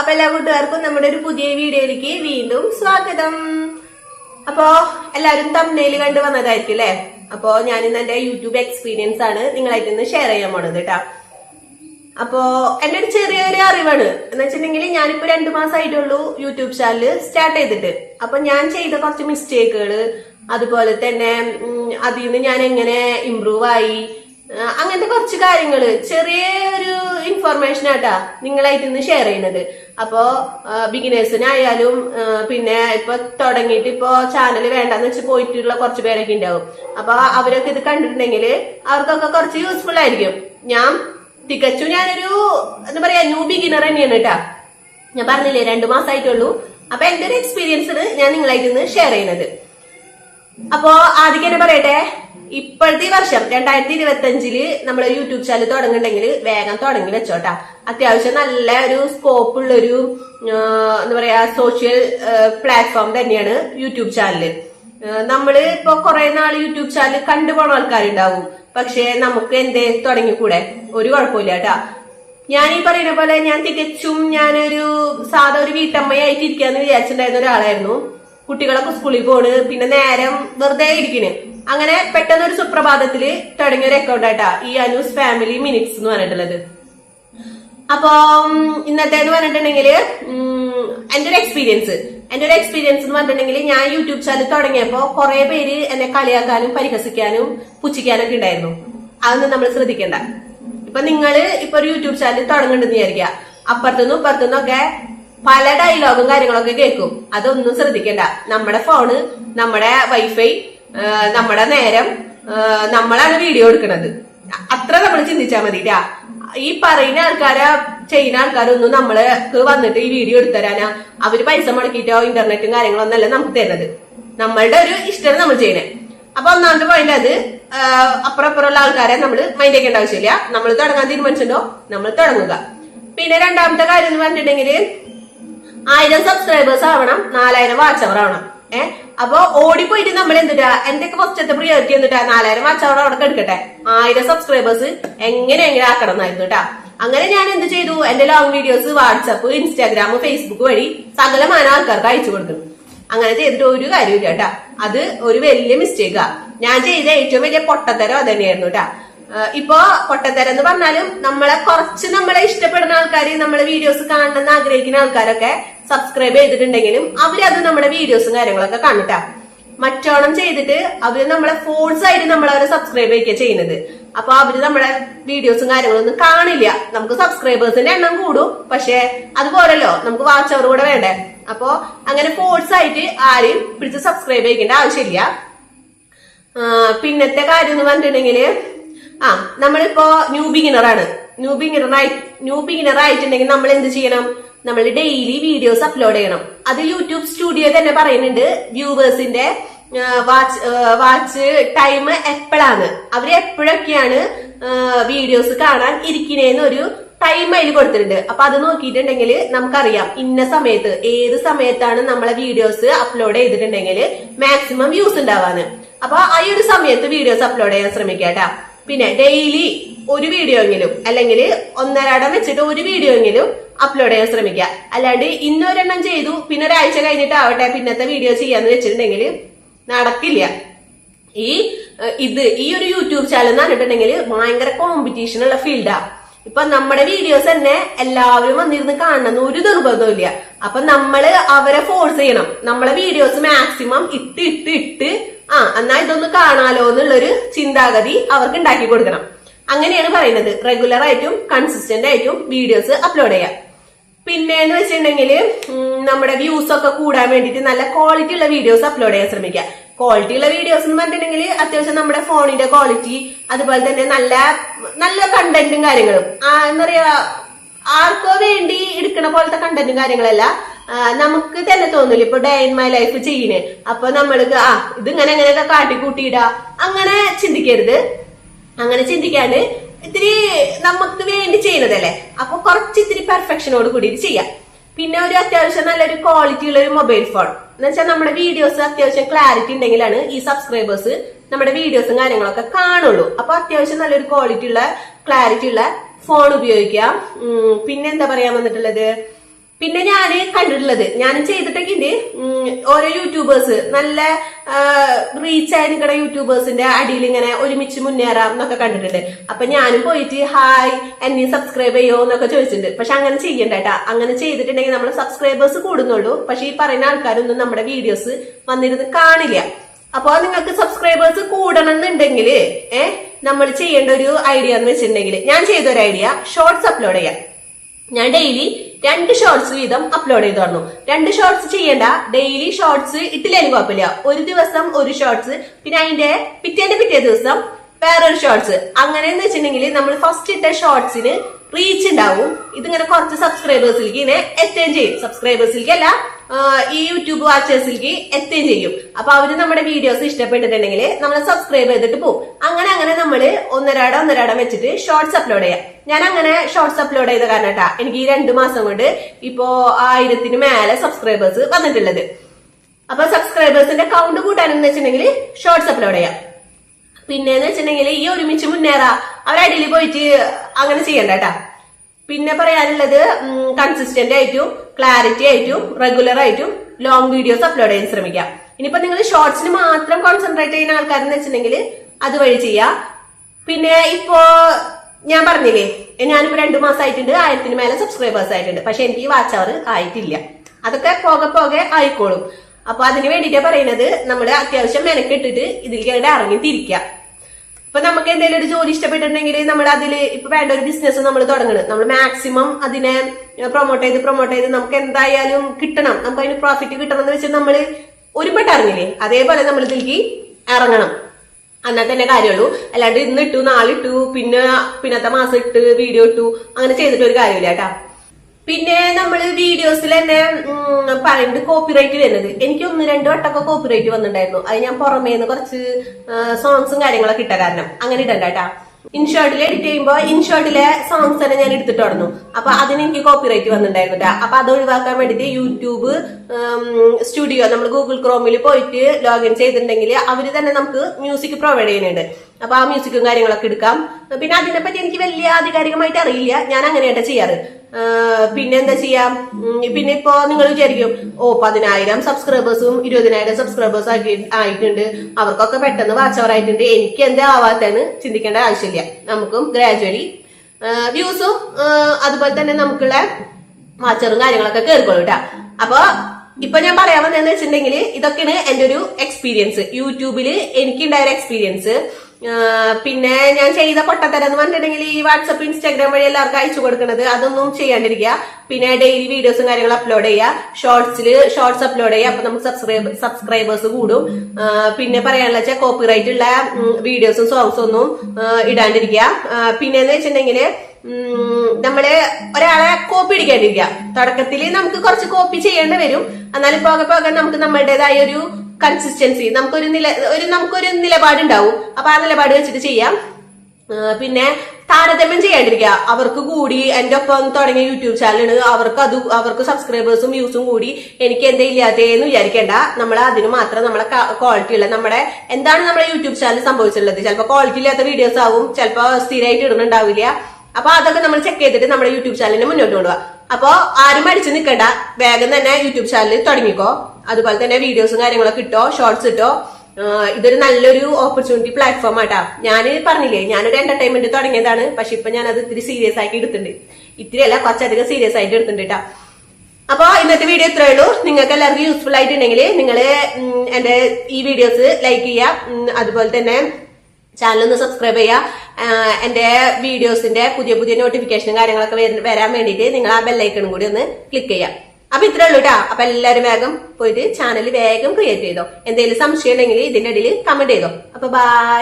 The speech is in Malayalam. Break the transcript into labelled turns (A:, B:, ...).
A: അപ്പൊ എല്ലാ കൂട്ടുകാർക്കും നമ്മുടെ ഒരു പുതിയ വീഡിയോയിലേക്ക് വീണ്ടും സ്വാഗതം. അപ്പോ എല്ലാവരും തമ്മിൽ കണ്ടു വന്നതായിരിക്കും അല്ലെ അപ്പോ ഞാനിന്ന് എന്റെ യൂട്യൂബ് എക്സ്പീരിയൻസ് ആണ് നിങ്ങളായിട്ട് ഇന്ന് ഷെയർ ചെയ്യാൻ പോണത് കേട്ടാ അപ്പോ എന്റെ ഒരു ചെറിയൊരു അറിവാണ്. എന്ന് വെച്ചിട്ടുണ്ടെങ്കിൽ ഞാനിപ്പോ രണ്ടു മാസമായിട്ടുള്ളൂ യൂട്യൂബ് ചാനൽ സ്റ്റാർട്ട് ചെയ്തിട്ട്. അപ്പൊ ഞാൻ ചെയ്ത കുറച്ച് മിസ്റ്റേക്കുകൾ അതുപോലെ തന്നെ അതിൽ നിന്ന് ഞാൻ എങ്ങനെ ഇമ്പ്രൂവ് ആയി അങ്ങനത്തെ കുറച്ച് കാര്യങ്ങൾ ചെറിയ ഒരു ഇൻഫർമേഷൻ ആട്ടാ നിങ്ങളായിട്ട് ഇന്ന് ഷെയർ ചെയ്യുന്നത്. അപ്പോ ബിഗിനേഴ്സിനായാലും പിന്നെ ഇപ്പൊ തുടങ്ങിയിട്ട് ഇപ്പോ ചാനൽ വേണ്ടെന്ന് വെച്ച് പോയിട്ടുള്ള കുറച്ച് പേരൊക്കെ ഉണ്ടാവും. അപ്പൊ അവരൊക്കെ ഇത് കണ്ടിട്ടുണ്ടെങ്കിൽ അവർക്കൊക്കെ കുറച്ച് യൂസ്ഫുൾ ആയിരിക്കും. ഞാൻ തികച്ചും ഞാനൊരു എന്താ പറയാ ന്യൂ ബിഗിനർ തന്നെയാണ് കേട്ടാ. ഞാൻ പറഞ്ഞില്ലേ രണ്ടു മാസമായിട്ടുള്ളൂ അപ്പൊ എന്റെ ഒരു എക്സ്പീരിയൻസ് ഞാൻ നിങ്ങളായിട്ട് ഇന്ന് ഷെയർ ചെയ്യുന്നത്. അപ്പോ ആദ്യം തന്നെ പറയട്ടെ? ഇപ്പോഴത്തെ വർഷം രണ്ടായിരത്തി ഇരുപത്തി അഞ്ചിൽ നമ്മൾ യൂട്യൂബ് ചാനൽ തുടങ്ങുന്നുണ്ടെങ്കിൽ വേഗം തുടങ്ങി വെച്ചോട്ടാ. അത്യാവശ്യം നല്ല ഒരു സ്കോപ്പ് ഉള്ളൊരു എന്താ പറയാ സോഷ്യൽ പ്ലാറ്റ്ഫോം തന്നെയാണ് യൂട്യൂബ് ചാനൽ നമ്മൾ ഇപ്പൊ കുറെ നാൾ യൂട്യൂബ് ചാനൽ കണ്ടുപോണ ആൾക്കാരുണ്ടാവും. പക്ഷെ നമുക്ക് എന്തേ തുടങ്ങിക്കൂടെ? ഒരു കുഴപ്പമില്ല കേട്ടാ. ഞാൻ ഈ പറയുന്ന പോലെ ഞാൻ തികച്ചും ഞാനൊരു സാധാ ഒരു വീട്ടമ്മയായിട്ട് ഇരിക്കാന്ന് വിചാരിച്ചിട്ടുണ്ടായിരുന്ന ഒരാളായിരുന്നു. കുട്ടികളൊക്കെ സ്കൂളിൽ പോണ് പിന്നെ നേരം വെറുതെ ഇരിക്കണ്. അങ്ങനെ പെട്ടെന്ന് ഒരു സുപ്രഭാതത്തിൽ തുടങ്ങിയ ഒരു അക്കൗണ്ട് ആയിട്ടാ ഈ അനൂസ് ഫാമിലി മിനിറ്റ്സ് എന്ന് പറഞ്ഞിട്ടുള്ളത്. അപ്പോ ഇന്നത്തെ എന്ന് പറഞ്ഞിട്ടുണ്ടെങ്കിൽ എന്റെ ഒരു എക്സ്പീരിയൻസ് എന്റെ ഒരു എക്സ്പീരിയൻസ് എന്ന് പറഞ്ഞിട്ടുണ്ടെങ്കിൽ ഞാൻ യൂട്യൂബ് ചാനൽ തുടങ്ങിയപ്പോ കുറെ പേര് എന്നെ കളിയാക്കാനും പരിഹസിക്കാനും പുച്ഛിക്കാനും ഒക്കെ ഉണ്ടായിരുന്നു. അതൊന്നും നമ്മൾ ശ്രദ്ധിക്കണ്ട. ഇപ്പൊ നിങ്ങൾ ഇപ്പൊ ഒരു യൂട്യൂബ് ചാനൽ തുടങ്ങണ്ടെന്ന് വിചാരിക്കുക അപ്പുറത്തുനിന്നും ഇപ്പുറത്തുനിന്നും ഒക്കെ പല ഡയലോഗും കാര്യങ്ങളൊക്കെ കേൾക്കും. അതൊന്നും ശ്രദ്ധിക്കണ്ട. നമ്മുടെ ഫോണ് നമ്മുടെ വൈഫൈ നമ്മുടെ നേരം നമ്മളാണ് വീഡിയോ എടുക്കുന്നത്. അത്ര നമ്മൾ ചിന്തിച്ചാൽ മതി. ഈ പറയുന്ന ആൾക്കാരെ ചെയ്യുന്ന ആൾക്കാരൊന്നും നമ്മൾക്ക് വന്നിട്ട് ഈ വീഡിയോ എടുത്തരാനാ. അവർ പൈസ മുടക്കിയിട്ടോ ഇന്റർനെറ്റും കാര്യങ്ങളൊന്നും അല്ല നമുക്ക് തരുന്നത്. നമ്മളുടെ ഒരു ഇഷ്ടം നമ്മൾ ചെയ്യണേ അപ്പൊ ഒന്നാമത്തെ പോയിന്റ് അത് അപ്പുറപ്പുറമുള്ള അപ്പുറം ആൾക്കാരെ നമ്മൾ മൈൻഡ് ചെയ്യേണ്ട ആവശ്യമില്ല. നമ്മൾ തുടങ്ങാൻ തീരുമാനിച്ചിട്ടുണ്ടോ? നമ്മൾ തുടങ്ങുക. പിന്നെ രണ്ടാമത്തെ കാര്യം എന്ന് പറഞ്ഞിട്ടുണ്ടെങ്കിൽ ആയിരം സബ്സ്ക്രൈബേഴ്സ് ആവണം നാലായിരം വാച്ച് അവർ ആവണം. ഏഹ് അപ്പൊ ഓടിപ്പോയിട്ട് നമ്മൾ എന്തിട്ടാ എന്റെ ഒക്കെ ഫസ്റ്റത്തെ പ്രിയോറിറ്റി എന്നിട്ടാ? നാലായിരം വാച്ച് അവർ അവിടെ എടുക്കട്ടെ ആയിരം സബ്സ്ക്രൈബേഴ്സ് എങ്ങനെ എങ്ങനെ ആക്കണം എന്നായിരുന്നു കേട്ടാ അങ്ങനെ ഞാൻ എന്ത് ചെയ്തു? എന്റെ long videos WhatsApp Instagram Facebook വഴി സകലമാന ആൾക്കാർക്ക് അയച്ചു കൊടുക്കും അങ്ങനെ ചെയ്തിട്ട് ഒരു കാര്യമില്ല കേട്ടാ അത് ഒരു വലിയ മിസ്റ്റേക്കാ ഞാൻ ചെയ്ത ഏറ്റവും വലിയ പൊട്ടത്തരം അത് തന്നെയായിരുന്നു കേട്ടാ ഇപ്പൊ പൊട്ടത്തരം എന്ന് പറഞ്ഞാലും നമ്മളെ കുറച്ച് നമ്മളെ ഇഷ്ടപ്പെടുന്ന ആൾക്കാർ നമ്മളെ വീഡിയോസ് കാണണമെന്ന് ആഗ്രഹിക്കുന്ന ആൾക്കാരൊക്കെ സബ്സ്ക്രൈബ് ചെയ്തിട്ടുണ്ടെങ്കിലും അവരത് നമ്മുടെ വീഡിയോസും കാര്യങ്ങളൊക്കെ കണ്ടിട്ടാ. മറ്റോളം ചെയ്തിട്ട് അവർ നമ്മളെ ഫോഴ്സ് ആയിട്ട് നമ്മൾ അവരെ സബ്സ്ക്രൈബ് ചെയ്യുക ചെയ്യുന്നത്. അപ്പൊ അവർ നമ്മളെ വീഡിയോസും കാര്യങ്ങളൊന്നും കാണില്ല. നമുക്ക് സബ്സ്ക്രൈബേഴ്സിന്റെ എണ്ണം കൂടും. പക്ഷെ അതുപോലല്ലോ നമുക്ക് വാച്ച് അവർ കൂടെ വേണ്ടേ? അപ്പൊ അങ്ങനെ ഫോഴ്സ് ആയിട്ട് ആരെയും പിടിച്ച് സബ്സ്ക്രൈബ് ചെയ്യേണ്ട ആവശ്യമില്ല. പിന്നത്തെ കാര്യം എന്ന് പറഞ്ഞിട്ടുണ്ടെങ്കിൽ ആ നമ്മളിപ്പോ ന്യൂ ബിഗിനർ ആണ്. ന്യൂ ബിഗിനർ ആയി ന്യൂ ബിഗിനർ ആയിട്ടുണ്ടെങ്കിൽ നമ്മൾ എന്ത് ചെയ്യണം? നമ്മൾ ഡെയിലി വീഡിയോസ് അപ്ലോഡ് ചെയ്യണം. അത് യൂട്യൂബ് സ്റ്റുഡിയോ തന്നെ പറയുന്നുണ്ട് വ്യൂവേഴ്സിന്റെ വാച്ച് വാച്ച് ടൈം എപ്പോഴാണ്? അവർ എപ്പോഴൊക്കെയാണ് വീഡിയോസ് കാണാൻ ഇരിക്കണേന്ന് ഒരു ടൈം അതിൽ കൊടുത്തിട്ടുണ്ട്. അപ്പൊ അത് നോക്കിയിട്ടുണ്ടെങ്കിൽ നമുക്കറിയാം ഇന്ന സമയത്ത് ഏത് സമയത്താണ് നമ്മളെ വീഡിയോസ് അപ്ലോഡ് ചെയ്തിട്ടുണ്ടെങ്കിൽ മാക്സിമം വ്യൂസ് ഉണ്ടാവാന്ന്. അപ്പൊ ആ ഒരു സമയത്ത് വീഡിയോസ് അപ്ലോഡ് ചെയ്യാൻ ശ്രമിക്കാട്ടാ. പിന്നെ ഡെയിലി ഒരു വീഡിയോ എങ്കിലും അല്ലെങ്കിൽ ഒന്നരാടം വെച്ചിട്ട് ഒരു വീഡിയോ എങ്കിലും അപ്ലോഡ് ചെയ്യാൻ ശ്രമിക്കുക. അല്ലാണ്ട് ഇന്നൊരെണ്ണം ചെയ്തു പിന്നെ ഒരാഴ്ച കഴിഞ്ഞിട്ട് ആവട്ടെ പിന്നത്തെ വീഡിയോ ചെയ്യാന്ന് വെച്ചിട്ടുണ്ടെങ്കിൽ നടക്കില്ല. ഈ ഇത് ഈ ഒരു യൂട്യൂബ് ചാനൽ എന്ന് പറഞ്ഞിട്ടുണ്ടെങ്കിൽ ഭയങ്കര കോമ്പറ്റീഷൻ ഉള്ള ഫീൽഡാ ഇപ്പൊ നമ്മുടെ വീഡിയോസ് തന്നെ എല്ലാവരും വന്നിരുന്ന് കാണണമെന്ന് ഒരു നിർബന്ധമില്ല അപ്പൊ നമ്മൾ അവരെ ഫോഴ്സ് ചെയ്യണം. നമ്മളെ വീഡിയോസ് മാക്സിമം ഇട്ട് ഇട്ട് ഇട്ട് ആ എന്നാ ഇതൊന്ന് കാണാലോ എന്നുള്ളൊരു ചിന്താഗതി അവർക്ക് ഉണ്ടാക്കി കൊടുക്കണം. അങ്ങനെയാണ് പറയുന്നത്. റെഗുലർ ആയിട്ടും കൺസിസ്റ്റന്റ് ആയിട്ടും വീഡിയോസ് അപ്ലോഡ് ചെയ്യാം. പിന്നെ എന്ന് വെച്ചിട്ടുണ്ടെങ്കിൽ നമ്മുടെ വ്യൂസ് ഒക്കെ കൂടാൻ വേണ്ടിയിട്ട് നല്ല ക്വാളിറ്റി ഉള്ള വീഡിയോസ് അപ്ലോഡ് ചെയ്യാൻ ശ്രമിക്കുക. ക്വാളിറ്റി ഉള്ള വീഡിയോസ് എന്ന് പറഞ്ഞിട്ടുണ്ടെങ്കിൽ അത്യാവശ്യം നമ്മുടെ ഫോണിന്റെ ക്വാളിറ്റി അതുപോലെ തന്നെ നല്ല നല്ല കണ്ടന്റും കാര്യങ്ങളും. എന്താ പറയാ ആർക്കോ വേണ്ടി എടുക്കണ പോലത്തെ കണ്ടന്റും കാര്യങ്ങളല്ല. നമുക്ക് തന്നെ തോന്നില്ല ഇപ്പൊ ഡേ ഇൻ മൈ ലൈഫ് ചെയ്യണേ. അപ്പൊ നമ്മൾക്ക് ആ ഇതിങ്ങനെ എങ്ങനെയൊക്കെ കാട്ടിക്കൂട്ടിയിടാ? അങ്ങനെ ചിന്തിക്കരുത്. അങ്ങനെ ചിന്തിക്കാണ്ട് ഇത്തിരി നമുക്ക് വേണ്ടി ചെയ്യുന്നതല്ലേ അപ്പൊ കുറച്ച് ഇത്തിരി പെർഫെക്ഷനോട് കൂടി ചെയ്യാം. പിന്നെ ഒരു അത്യാവശ്യം നല്ലൊരു ക്വാളിറ്റി ഉള്ള ഒരു മൊബൈൽ ഫോൺ എന്ന് വെച്ചാൽ നമ്മുടെ വീഡിയോസ് അത്യാവശ്യം ക്ലാരിറ്റി ഉണ്ടെങ്കിലാണ് ഈ സബ്സ്ക്രൈബേഴ്സ് നമ്മുടെ വീഡിയോസും കാര്യങ്ങളൊക്കെ കാണുള്ളൂ. അപ്പൊ അത്യാവശ്യം നല്ലൊരു ക്വാളിറ്റി ഉള്ള ക്ലാരിറ്റി ഉള്ള ഫോൺ ഉപയോഗിക്കാം. പിന്നെ എന്താ പറയാൻ വന്നിട്ടുള്ളത്? പിന്നെ ഞാൻ കണ്ടിട്ടുള്ളത് ഞാൻ ചെയ്തിട്ടൊക്കെ ഉണ്ട് ഓരോ യൂട്യൂബേഴ്സ് നല്ല റീച്ച് ആയി നിൽക്കുന്ന യൂട്യൂബേഴ്സിന്റെ അടിയിൽ ഇങ്ങനെ ഒരുമിച്ച് മുന്നേറാം എന്നൊക്കെ കണ്ടിട്ടുണ്ട്. അപ്പൊ ഞാനും പോയിട്ട് ഹായ് എന്നെ സബ്സ്ക്രൈബ് ചെയ്യോ? എന്നൊക്കെ ചോദിച്ചിട്ടുണ്ട്. പക്ഷെ അങ്ങനെ ചെയ്യണ്ട കേട്ടാ അങ്ങനെ ചെയ്തിട്ടുണ്ടെങ്കിൽ നമ്മൾ സബ്സ്ക്രൈബേഴ്സ് കൂടുന്നുള്ളൂ. പക്ഷെ ഈ പറയുന്ന ആൾക്കാരൊന്നും നമ്മുടെ വീഡിയോസ് വന്നിരുന്ന് കാണില്ല. അപ്പൊ നിങ്ങൾക്ക് സബ്സ്ക്രൈബേഴ്സ് കൂടണം എന്നുണ്ടെങ്കിൽ ഏഹ് നമ്മൾ ചെയ്യേണ്ട ഒരു ഐഡിയ എന്ന് വെച്ചിട്ടുണ്ടെങ്കിൽ ഞാൻ ചെയ്തൊരു ഐഡിയ ഷോർട്സ് അപ്ലോഡ് ചെയ്യാം. ഞാൻ ഡെയിലി രണ്ട് ഷോർട്സ് വീതം അപ്ലോഡ് ചെയ്ത് തന്നു. രണ്ട് ഷോർട്സ് ചെയ്യേണ്ട ഡെയിലി ഷോർട്സ് ഇട്ടില്ലേലും കുഴപ്പമില്ല. ഒരു ദിവസം ഒരു ഷോർട്സ് പിന്നെ അതിന്റെ പിറ്റേന്റെ പിറ്റേ ദിവസം വേറൊരു ഷോർട്സ് അങ്ങനെ എന്ന് വെച്ചിട്ടുണ്ടെങ്കിൽ നമ്മൾ ഫസ്റ്റ് ഇട്ട ഷോർട്സിന് റീച്ച് ഉണ്ടാവും. ഇതിങ്ങനെ കുറച്ച് സബ്സ്ക്രൈബേഴ്സിലേക്ക് ഇങ്ങനെ എത്തുകയും ചെയ്യും. സബ്സ്ക്രൈബേഴ്സിലേക്ക് അല്ല ഈ യൂട്യൂബ് വാച്ചേഴ്സിലേക്ക് എത്തുകയും ചെയ്യും. അപ്പൊ അവർ നമ്മുടെ വീഡിയോസ് ഇഷ്ടപ്പെട്ടിട്ടുണ്ടെങ്കിൽ നമ്മളെ സബ്സ്ക്രൈബ് ചെയ്തിട്ട് പോകും അങ്ങനെ അങ്ങനെ നമ്മൾ ഒന്നരാടം ഒന്നരാടം വെച്ചിട്ട് ഷോർട്സ് അപ്ലോഡ് ചെയ്യാം. ഞാൻ അങ്ങനെ ഷോർട്സ് അപ്ലോഡ് ചെയ്ത കാരണം കേട്ടാ എനിക്ക് ഈ രണ്ടു മാസം കൊണ്ട് ഇപ്പോ ആയിരത്തിന് മേലെ സബ്സ്ക്രൈബേഴ്സ് വന്നിട്ടുള്ളത്. അപ്പൊ സബ്സ്ക്രൈബേഴ്സിന്റെ കൗണ്ട് കൂട്ടാനെന്ന് വെച്ചിട്ടുണ്ടെങ്കിൽ ഷോർട്സ് അപ്ലോഡ് ചെയ്യാം. പിന്നെന്ന് വെച്ചിട്ടുണ്ടെങ്കിൽ ഈ ഒരുമിച്ച് മുന്നേറാ. അവരടിയിൽ പോയിട്ട് അങ്ങനെ ചെയ്യണ്ട കേട്ടാ പിന്നെ പറയാനുള്ളത് കൺസിസ്റ്റന്റ് ആയിട്ടും ക്ലാരിറ്റി ആയിട്ടും റെഗുലർ ആയിട്ടും ലോങ് വീഡിയോസ് അപ്ലോഡ് ചെയ്യാൻ ശ്രമിക്കാം. ഇനിയിപ്പോ നിങ്ങൾ ഷോർട്സിന് മാത്രം കോൺസെൻട്രേറ്റ് ചെയ്യുന്ന ആൾക്കാരെന്ന് വെച്ചിട്ടുണ്ടെങ്കിൽ അതുവഴി ചെയ്യാം. പിന്നെ ഇപ്പോ ഞാൻ പറഞ്ഞില്ലേ ഞാനിപ്പോ രണ്ടു മാസമായിട്ടുണ്ട് ആയിരത്തിന് മേലെ സബ്സ്ക്രൈബേഴ്സ് ആയിട്ടുണ്ട്. പക്ഷെ എനിക്ക് വാച്ച് അവർ ആയിട്ടില്ല. അതൊക്കെ പോകെ പോകെ ആയിക്കോളും. അപ്പൊ അതിന് വേണ്ടിയിട്ടാണ് പറയുന്നത് നമ്മൾ അത്യാവശ്യം മെനക്കെട്ടിട്ട് ഇതിലേക്ക് ഇറങ്ങി തിരിക്കാം. ഇപ്പൊ നമുക്ക് എന്തെങ്കിലും ഒരു ജോലി ഇഷ്ടപ്പെട്ടിട്ടുണ്ടെങ്കിൽ നമ്മൾ അതിൽ ഇപ്പൊ വേണ്ട ഒരു ബിസിനസ് നമ്മൾ തുടങ്ങണം. നമ്മൾ മാക്സിമം അതിനെ പ്രൊമോട്ട് ചെയ്ത് പ്രൊമോട്ട് ചെയ്ത് നമുക്ക് എന്തായാലും കിട്ടണം. നമുക്ക് അതിന് പ്രോഫിറ്റ് കിട്ടണം എന്ന് വെച്ചാൽ നമ്മൾ ഒരുപാട് ഇറങ്ങില്ലേ? അതേപോലെ നമ്മൾ ഇതിലേക്ക് ഇറങ്ങണം. എന്നാൽ തന്നെ കാര്യമുള്ളൂ. അല്ലാണ്ട് ഇന്ന് ഇട്ടു നാളെ ഇട്ടു പിന്നെ പിന്നത്തെ മാസം ഇട്ട് വീഡിയോ ഇട്ടു അങ്ങനെ ചെയ്തിട്ട് ഒരു കാര്യമില്ല കേട്ടാ. പിന്നെ നമ്മൾ വീഡിയോസിൽ തന്നെ പറയുന്നത് കോപ്പിറൈറ്റ് വരുന്നത്. എനിക്ക് ഒന്ന് രണ്ടു വട്ടമൊക്കെ കോപ്പിറൈറ്റ് വന്നിട്ടുണ്ടായിരുന്നു. അത് ഞാൻ പുറമേന്ന് കുറച്ച് സോങ്സും കാര്യങ്ങളൊക്കെ ഇട്ട കാരണം. അങ്ങനെ ഇടണ്ട കേട്ടാ. ഇൻഷോട്ടിൽ എഡിറ്റ് ചെയ്യുമ്പോൾ ഇൻഷോർട്ടിലെ സോങ്സ് തന്നെ ഞാൻ എടുത്തിട്ട് തുടങ്ങും അപ്പൊ അതിന് എനിക്ക് കോപ്പിറൈറ്റ് വന്നിട്ടുണ്ടായിരുന്നു ട്ടാ. അപ്പൊ അത് ഒഴിവാക്കാൻ വേണ്ടിയിട്ട് യൂട്യൂബ് സ്റ്റുഡിയോ നമ്മൾ ഗൂഗിൾ ക്രോമിൽ പോയിട്ട് ലോഗിൻ ചെയ്തിട്ടുണ്ടെങ്കിൽ അവർ തന്നെ നമുക്ക് മ്യൂസിക് പ്രൊവൈഡ് ചെയ്യുന്നുണ്ട്. അപ്പൊ ആ മ്യൂസിക്കും കാര്യങ്ങളൊക്കെ എടുക്കാം. പിന്നെ അതിനെപ്പറ്റി എനിക്ക് വലിയ ആധികാരികമായിട്ട് അറിയില്ല. ഞാൻ അങ്ങനെയായിട്ട് ചെയ്യാറ്. പിന്നെ എന്താ ചെയ്യാം? പിന്നെ ഇപ്പോ നിങ്ങൾ വിചാരിക്കും ഓ പതിനായിരം സബ്സ്ക്രൈബേഴ്സും ഇരുപതിനായിരം സബ്സ്ക്രൈബേഴ്സ് ആക്കി ആയിട്ടുണ്ട്. അവർക്കൊക്കെ പെട്ടെന്ന് വാച്ചവർ ആയിട്ടുണ്ട്. എനിക്ക് എന്താ ആവാത്തെന്ന് ചിന്തിക്കേണ്ട ആവശ്യമില്ല. നമുക്കും ഗ്രാജുവലി വ്യൂസും അതുപോലെ തന്നെ നമുക്കുള്ള വാച്ചറും കാര്യങ്ങളൊക്കെ കേൾക്കോളൂ കേട്ടാ അപ്പൊ ഇപ്പൊ ഞാൻ പറയാൻ വന്നതെന്ന് വെച്ചിട്ടുണ്ടെങ്കിൽ ഇതൊക്കെയാണ് എന്റെ ഒരു എക്സ്പീരിയൻസ് യൂട്യൂബിൽ എനിക്കുണ്ടായ എക്സ്പീരിയൻസ് പിന്നെ ഞാൻ ചെയ്ത പൊട്ടത്തരം എന്ന് പറഞ്ഞിട്ടുണ്ടെങ്കിൽ ഈ വാട്സപ്പ് ഇൻസ്റ്റാഗ്രാം വഴി എല്ലാവർക്കും അയച്ചു കൊടുക്കുന്നത് അതൊന്നും ചെയ്യാണ്ടിരിക്കുക. പിന്നെ ഡെയിലി വീഡിയോസും കാര്യങ്ങളും അപ്ലോഡ് ചെയ്യുക. ഷോർട്സിൽ ഷോർട്സ് അപ്ലോഡ് ചെയ്യുക. അപ്പൊ നമുക്ക് സബ്സ്ക്രൈബ് സബ്സ്ക്രൈബേഴ്സ് കൂടും. പിന്നെ പറയാനുള്ള വെച്ചാൽ കോപ്പിറൈറ്റ് ഉള്ള വീഡിയോസും സോങ്സും ഒന്നും ഇടാണ്ടിരിക്കുക. പിന്നെ എന്ന് വെച്ചിട്ടുണ്ടെങ്കിൽ നമ്മൾ ഒരാളെ കോപ്പി അടിക്കാണ്ടിരിക്കുക. തുടക്കത്തിൽ നമുക്ക് കുറച്ച് കോപ്പി ചെയ്യേണ്ടി വരും. എന്നാലും പോകെ പോകെ നമുക്ക് നമ്മളുടേതായ ഒരു കൺസിസ്റ്റൻസി നമുക്കൊരു നില ഒരു നമുക്കൊരു നിലപാടുണ്ടാവും. അപ്പൊ ആ നിലപാട് വെച്ചിട്ട് ചെയ്യാം. പിന്നെ താരതമ്യം ചെയ്യാണ്ടിരിക്കുക. അവർക്ക് കൂടി എന്റെ ഒപ്പം തുടങ്ങിയ യൂട്യൂബ് ചാനലാണ്. അവർക്ക് അത് അവർക്ക് സബ്സ്ക്രൈബേഴ്സും വ്യൂസും കൂടി എനിക്ക് എന്താ ഇല്ലാത്തതെന്ന് വിചാരിക്കേണ്ട. നമ്മൾ അതിന് മാത്രം നമ്മളെ ക്വാളിറ്റി ഉള്ള നമ്മുടെ എന്താണ് നമ്മുടെ യൂട്യൂബ് ചാനൽ സംഭവിച്ചിട്ടുള്ളത്? ചിലപ്പോൾ ക്വാളിറ്റി ഇല്ലാത്ത വീഡിയോസ് ആവും. ചിലപ്പോൾ സ്ഥിരമായിട്ട് ഇടുന്നുണ്ടാവില്ല. അപ്പൊ അതൊക്കെ നമ്മൾ ചെക്ക് ചെയ്തിട്ട് നമ്മുടെ യൂട്യൂബ് ചാനലിനെ മുന്നോട്ട് കൊണ്ടുപോകാം അപ്പൊ ആരും മടിച്ചു നിൽക്കണ്ട. വേഗം തന്നെ യൂട്യൂബ് ചാനൽ തുടങ്ങിക്കോ. അതുപോലെ തന്നെ വീഡിയോസും കാര്യങ്ങളൊക്കെ ഇട്ടോ ഷോർട്സ് ഇട്ടോ. ഇതൊരു നല്ലൊരു ഓപ്പർച്യൂണിറ്റി പ്ലാറ്റ്ഫോം ആട്ടാ. ഞാൻ പറഞ്ഞില്ലേ ഞാനൊരു എന്റർടൈൻമെന്റ് തുടങ്ങിയതാണ്. പക്ഷെ ഇപ്പൊ ഞാൻ അത് ഇത്തിരി സീരിയസ് ആക്കി എടുത്തിട്ടുണ്ട്. ഇത്തിരി അല്ല കുറച്ചധികം സീരിയസ് ആയിട്ട് എടുത്തിട്ടുണ്ട് കേട്ടാ അപ്പൊ ഇന്നത്തെ വീഡിയോ ഇത്രയേ ഉള്ളൂ. നിങ്ങൾക്ക് എല്ലാവർക്കും യൂസ്ഫുൾ ആയിട്ടുണ്ടെങ്കിൽ നിങ്ങൾ എന്റെ ഈ വീഡിയോസ് ലൈക്ക് ചെയ്യുക. അതുപോലെ തന്നെ ചാനൽ ഒന്ന് സബ്സ്ക്രൈബ് ചെയ്യുക എന്റെ വീഡിയോസിന്റെ പുതിയ പുതിയ നോട്ടിഫിക്കേഷനും കാര്യങ്ങളൊക്കെ വരാൻ വേണ്ടിയിട്ട് നിങ്ങൾ ആ ബെല്ലൈക്കണും കൂടി ഒന്ന് ക്ലിക്ക് ചെയ്യാം. അപ്പൊ ഇത്രേ ഉള്ളൂ കേട്ടോ അപ്പൊ എല്ലാവരും വേഗം പോയിട്ട് ചാനൽ വേഗം ക്രിയേറ്റ് ചെയ്തോ. എന്തെങ്കിലും സംശയം ഉണ്ടെങ്കിൽ ഇതിന്റെ ഇടയിൽ കമന്റ് ചെയ്തോ. അപ്പൊ ബൈ